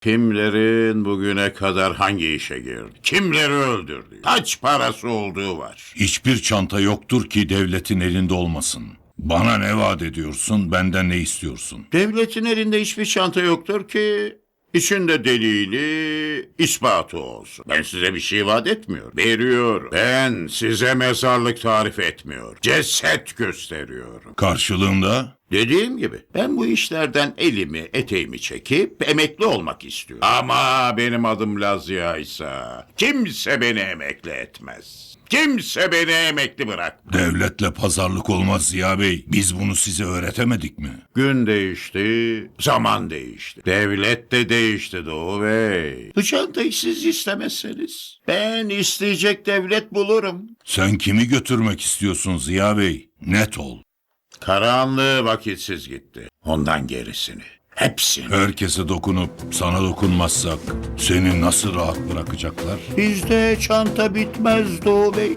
Kimlerin bugüne kadar hangi işe girdi? Kimleri öldürdü? Kaç parası olduğu var? Hiçbir çanta yoktur ki devletin elinde olmasın. Bana ne vaat ediyorsun, benden ne istiyorsun? Devletin elinde hiçbir çanta yoktur ki içinde delili, ispatı olsun. Ben size bir şey vaat etmiyorum. Veriyorum. Ben size mezarlık tarif etmiyorum. Ceset gösteriyorum. Karşılığında Dediğim gibi ben bu işlerden elimi eteğimi çekip emekli olmak istiyorum. Ama benim adım Lazia ise kimse beni emekli etmez. Kimse beni emekli bırakmaz. devletle pazarlık olmaz Ziya Bey. Biz bunu size öğretemedik mi? Gün değişti, zaman değişti. Devlet de değişti Doğu Bey. Bu çantayı siz istemezseniz ben isteyecek devlet bulurum. Sen kimi götürmek istiyorsun Ziya Bey? Net ol. Karanlığı vakitsiz gitti. Ondan gerisini. Hepsini. Herkese dokunup sana dokunmazsak seni nasıl rahat bırakacaklar? Bizde çanta bitmez Doğu Bey.